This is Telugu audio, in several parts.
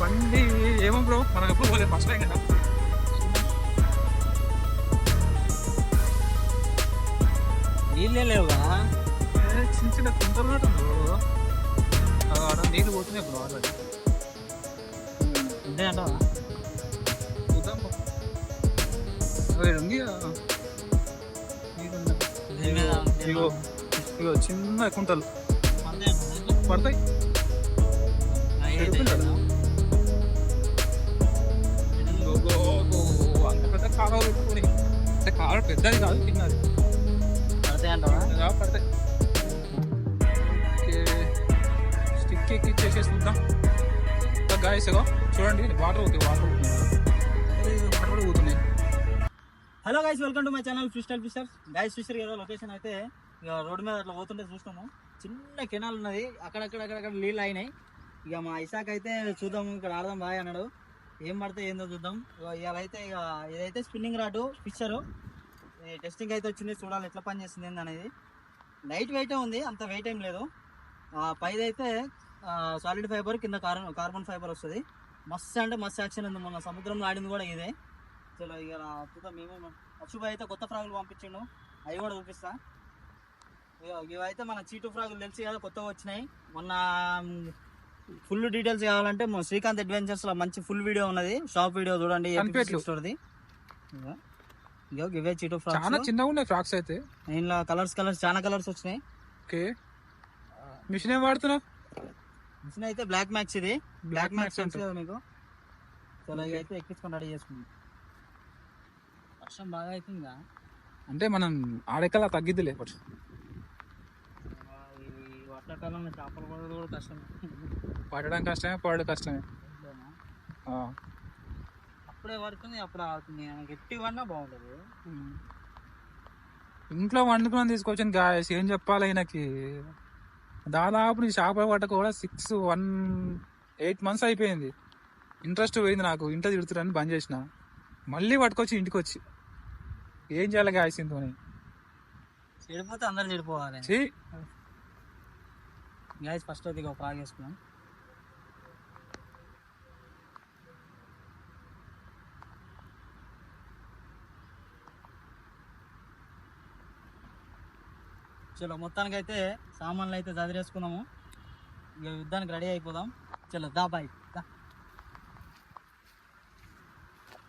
బండి ఏమో బ్రో మనం ఎప్పుడు పోలేదు ఫస్ట్ టైం కదా. నీళ్ళే లేవుగా చిన్న చిన్న కుంటలు ఉంటుంది బ్రో. ఆడ నీళ్ళు పోతున్నాయి బ్రో ఆల్రెడీ. అంతే అంటావా? చూద్దాం ఉంది ఇగో చిన్న కుంటలు? పడతాయి. అంత పెద్ద అంటే పెద్దది కాదు చిన్నది పడతాయి అంటావా పడతాయి స్టిక్ ఎక్కి చేసేసి చూద్దాం చూడండి వాటర్ అవుతాయి వాటర్ వాటర్ పోతున్నాయి hello guys welcome to my channel fistula fissures guys fisher ఏదో లొకేషన్ అయితే ఇక రోడ్డు మీద అట్లా పోతుంటే చూస్తాము చిన్న కెనాల్ ఉన్నది. అక్కడక్కడ అక్కడక్కడ నీళ్ళు అయినాయి ఇక మా ఇసాక్ అయితే చూద్దాం ఇక్కడ ఆడదాం బాయ్ అన్నాడు. ఏం పడితే ఏందో చూద్దాం. ఇవాళ అయితే ఇక ఇదైతే స్పిన్నింగ్ రాడు ఫిషరు టెస్టింగ్ అయితే వచ్చింది చూడాలి ఎట్లా పని చేస్తుంది అనేది. లైట్ వెయిట్ ఉంది అంత వెయిట్ ఏం లేదు. పైదైతే సాలిడ్ ఫైబర్ కింద కార్బన్ కార్బన్ ఫైబర్ వస్తుంది. మస్తు అంటే మస్తు యాక్షన్ ఉంది. మొన్న సముద్రంలో ఆడింది కూడా ఇదే. చలో ఇక చూద్దాం మేము అశుభ అయితే కొత్త ఫ్రాగులు పంపించిండు. అవి కూడా చూపిస్తా. ఇవైతే మన చీటు ఫ్రాగులు తెలిసి కదా కొత్తగా వచ్చినాయి. మొన్న ఫుల్ డీటెయిల్స్ కావాలంటే మన శ్రీకాంత్ అడ్వెంచర్స్లో మంచి ఫుల్ వీడియో ఉన్నది. షాప్ వీడియో చూడండి. స్టోర్ది ఇవే చీటు చాలా ఫ్రాక్స్ చిన్నగా ఉన్నాయి ఫ్రాక్స్ అయితే. ఇంట్లో కలర్స్ కలర్స్ చాలా కలర్స్ వచ్చినాయి. ఓకే. మిషన్ ఏం వాడుతున్నావు? మిషన్ అయితే బ్లాక్ మ్యాక్స్ ఇది. బ్లాక్ మ్యాక్స్ కదా మీకు? ఇవి అయితే ఎక్కించుకొని రెడీ చేసుకుందాం. వర్షం బాగా అవుతుందా అంటే మనం ఆడెక్కలా తగ్గిద్దిలే కొంచెం వర్షాకాలంలో చేపలు కూడా కష్టం పట్టడం కష్టమే పడడం కష్టమే. అప్పుడే పడుతుంది అప్పుడు ఆగుతుంది. గట్టి పడినా బాగుంటుంది ఇంట్లో వండుకుని తీసుకొచ్చిన. గాయస్ ఏం చెప్పాలి ఆయనకి దాదాపు నీ చేపలు పట్టక కూడా సిక్స్ వన్ ఎయిట్ మంత్స్ అయిపోయింది. ఇంట్రెస్ట్ పోయింది నాకు. ఇంట్లో తిడుతురని బంద్ చేసిన. మళ్ళీ పట్టుకొచ్చి ఇంటికి వచ్చి ఏం చేయాలి గాయస్ ఇంతో చెడిపోతే అందరు చెడిపోవాలి. గ్యాస్ ఫస్ట్ అయితే ఒక ఆగి వేసుకున్నాం చలో మొత్తానికి అయితే సామాన్లు అయితే చదివేసుకున్నాము. ఇక యుద్ధానికి రెడీ అయిపోదాం. చలో దా బాయ్ ఆగేదండి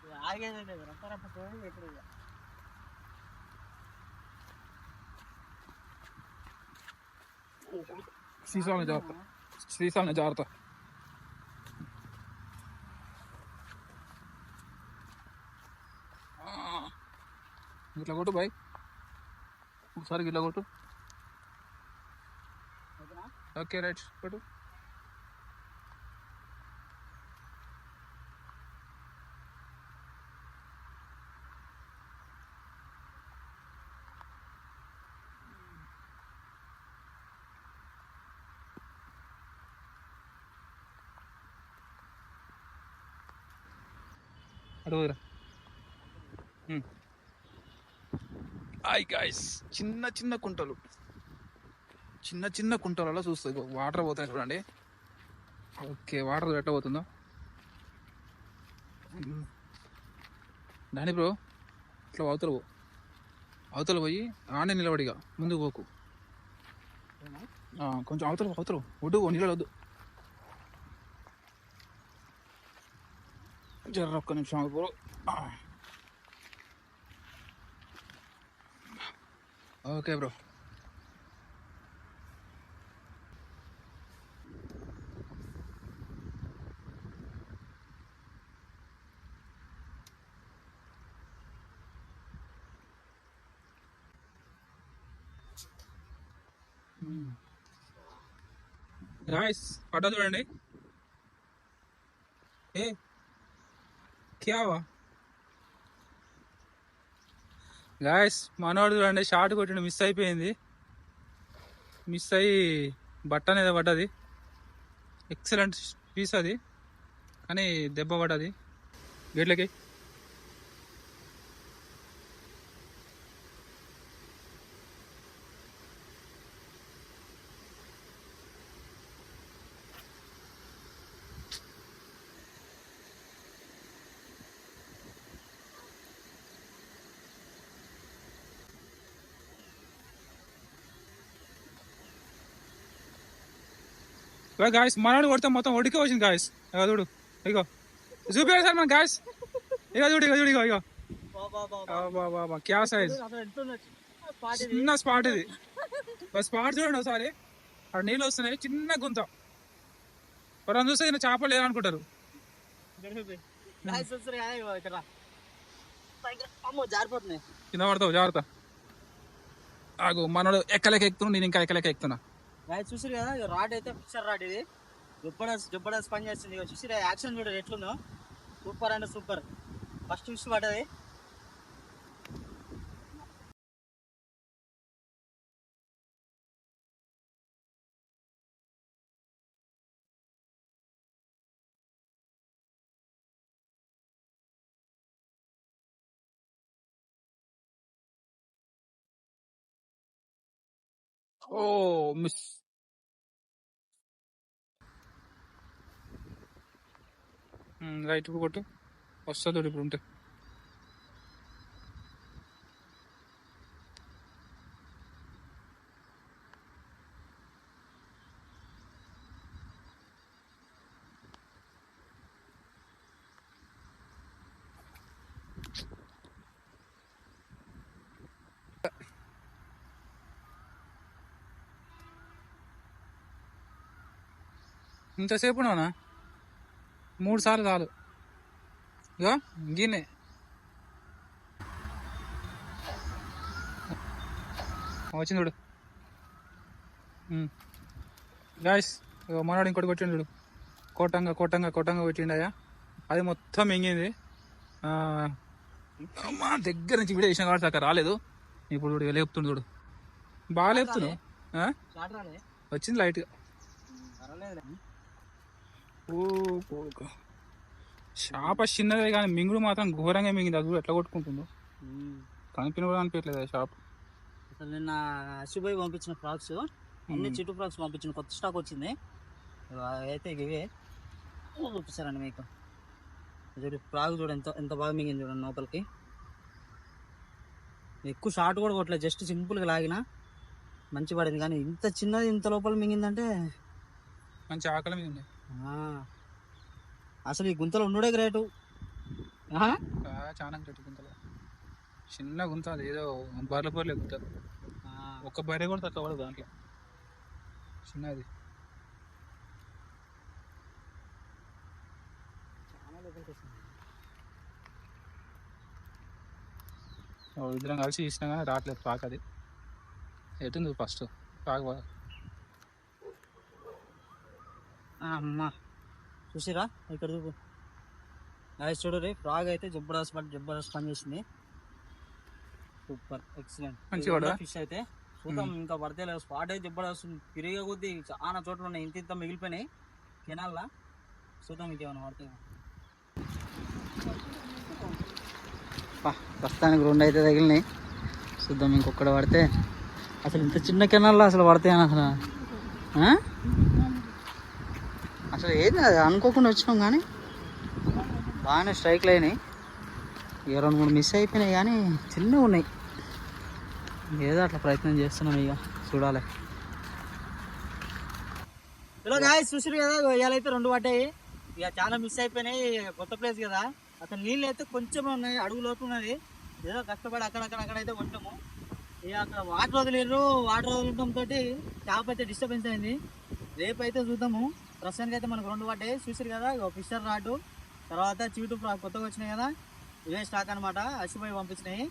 ఇక ఆగేదే లేదు. రప్ప రప్ప పోయి ఎక్కడ ఇక. శ్రీస్వామి జాగ్రత్త శ్రీస్వామి జాగ్రత్త ఆ. ఇట్లా కొట్టు బాయ్ ఒకసారి ఇట్లా కొట్టు ఓకేనా? ఓకే అడుగురా హాయ్ గాయస్ చిన్న చిన్న కుంటలు. చిన్న చిన్న కుంటలలో చూస్తుంది వాటర్ పోతాయి చూడండి. ఓకే వాటర్ ఎట్లా పోతుందో దాని బ్రో ఇట్లా అవతల పో. అవతల పోయి ఆనే నిలబడిగా ముందుకు పోకు. కొంచెం అవతల అవతల ఒడ్డు నీళ్ళు వద్దు. జర్ర ఒక్క నిమిషం ఇప్పుడు బ్రో ఓకే బ్రో. గాయస్ పడ్డ చూడండి. ఏ? క్యావా గాయస్ మనోడు చూడండి షార్ట్ కొట్టిండు మిస్ అయిపోయింది. మిస్ అయ్యి బట్ట అనేది పడ్డది. ఎక్సలెంట్ పీస్ అది. కానీ దెబ్బ పడ్డది. గేట్లకి గాయస్ మనోడు కొడితే మొత్తం ఒడికే వచ్చింది గాయస్ ఇగో చూడు. ఇగో. చూపించారు సార్ మన గాయస్ ఇగో చూడు ఇగో చూడు ఇగో ఇగో. క్యా సైజ్. చిన్న స్పాట్ ఇది. స్పాట్ చూడండి ఒకసారి. అక్కడ నీళ్ళు వస్తున్నాయి చిన్న గుంత. ఎవరైనా చూస్తే ఈయన చేపలు లేదనుకుంటారు. కింద పడతావు జాగ్రత్త. ఆగు మనోడు ఎక్కలేక ఎక్కుతున్నా నేను ఇంకా ఎక్కలేక ఎక్కుతున్నా. గాయస్ చూసారు కదా రాడ్ అయితే పిక్చర్ రాడ్ ఇది. జబర్దస్త్ జబర్దస్త్ పని చేస్తుంది. ఇగో చూసి యాక్షన్ చూడండి ఎట్లుందో. సూపర్ అంటే సూపర్. ఫస్ట్ ఫిష్ పడ్డది. ఓ మిస్. రైట్ ఇప్పుడు కొట్టు వస్తుంది ఇప్పుడు ఉంటే ఇంతసేపు ఉన్నావునా మూడు సార్లు చాలు. ఇగో గిన్నె. వచ్చింది చూడు. గాయస్ మనవాడు ఇంకోటి కొట్టిండు చూడు. కోటంగా కోటంగా కోటంగా కొట్టిండయా అది మొత్తం మింగింది. ఆ, అమ్మా దగ్గర నుంచి వీడియో చేసిన కాబట్టి అక్కడ రాలేదు. ఇప్పుడు చూడు లేపుతుండు చూడు. బాగా లేపుతున్నావు? వచ్చింది లైట్గా. ఓ షాప్ చిన్నదే కానీ మింగుడు మాత్రం ఘోరంగా మింగింది. అది కూడా ఎట్లా కొట్టుకుంటుందో. కనిపిన కూడా అనిపించలేదు షాప్? అసలు నిన్న అశుభాయ్ పంపించిన ఫ్రాక్స్ అన్ని చిట్టు ఫ్రాక్స్ పంపించిన కొత్త స్టాక్ వచ్చింది. అయితే ఇవే చూపిస్తారండి మీకు. చూడు ఫ్రాక్ చూడు ఎంత ఎంత బాగా మింగింది చూడండి లోపలికి. ఎక్కువ షార్ట్ కూడా కొట్టలేదు జస్ట్ సింపుల్గా లాగిన. మంచి పడింది కానీ ఇంత చిన్నది ఇంత లోపల మింగిందంటే మంచి ఆకలి మీద అసలు ఈ గుంతలో ఉండడే గ్రేటు చాలా గట్టి గుంతలు. చిన్న గుంత అది ఏదో బర్రె బర్రె గుంత. ఒక్క బర్రె కూడా తక్కువ పడదు దాంట్లో. చిన్నది. ఇద్దరం కలిసి ఇచ్చినా కానీ రావట్లేదు పాక అది ఎటుంది ఫస్ట్? పాక బాగా ఆ, అమ్మా. చూసిరా? ఇక్కడ చూపు. నైస్ చూడరు ఫ్రాగ్ అయితే జబర్దస్త్ పని జబర్దస్త్ పని చేసింది సూపర్ ఎక్సలెంట్ మంచిగా? ఫిష్ అయితే. చూద్దాం ఇంకా పడితే లేదు. స్పాట్ అయితే జబర్దస్త్ తిరిగే కొద్దీ చాలా చోట్ల ఉన్నాయి. ఇంత ఇంత మిగిలిపోయినాయి. కెనాల్లా చూద్దాం ఇంకేమైనా పడతాయి ప్రస్తుతానికి రెండు అయితే తగిలినాయి. చూద్దాం ఇంకొకటి పడితే. అసలు ఇంత చిన్న కెనాల్లో అసలు పడతాయని అసలు? అసలు ఏంది అది అనుకోకుండా వచ్చినాం కానీ బాగానే స్ట్రైక్లు అయినాయి. ఇక రెండు మూడు మిస్ అయిపోయినాయి కానీ చిన్నగా ఉన్నాయి. ఏదో అట్లా ప్రయత్నం చేస్తున్నాం ఇక చూడాలి. హలో గాయ చూసారు కదా ఇవాళైతే రెండు పడ్డాయి. ఇక చాలా మిస్ అయిపోయినాయి కొత్త ప్లేస్ కదా. అతను నీళ్ళు అయితే కొంచెం ఉన్నాయి అడుగులోపు ఉన్నది. ఏదో కష్టపడి అక్కడక్కడ అక్కడ అయితే కొట్టాము ఇక అక్కడ వాటర్ వదిలేరు వాటర్ వదలడంతో తోటి చేప అయితే డిస్టర్బెన్స్ అయింది. రేపు అయితే చూద్దాము. ప్రస్తుతానికి అయితే మనకు రెండు పడ్డాయి. చూసారు కదా ఒక ఫిషర్ రాడ్ తర్వాత చీటు కొత్తగా వచ్చినాయి కదా ఇవే స్టాక్ అనమాట అసిపోయి పంపించినాయి.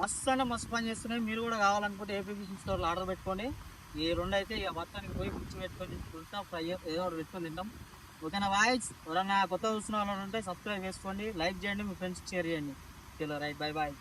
మస్తు అంటే మస్తు పని చేస్తున్నాయి. మీరు కూడా కావాలనుకుంటే ఏపీ ఫిషింగ్ స్టోర్లో ఆర్డర్ పెట్టుకోండి. ఈ రెండు అయితే ఇక మొత్తానికి పోయి పిచ్చి పెట్టుకొని తింటాం ఫ్రై ఏదో ఒకటి పెట్టుకొని తింటాం. ఓకేనా వాయిస్ ఎవరన్నా కొత్త చూస్తున్న వాళ్ళు ఉంటే సబ్స్క్రైబ్ చేసుకోండి. లైక్ చేయండి మీ ఫ్రెండ్స్కి షేర్ చేయండి. Right bye bye.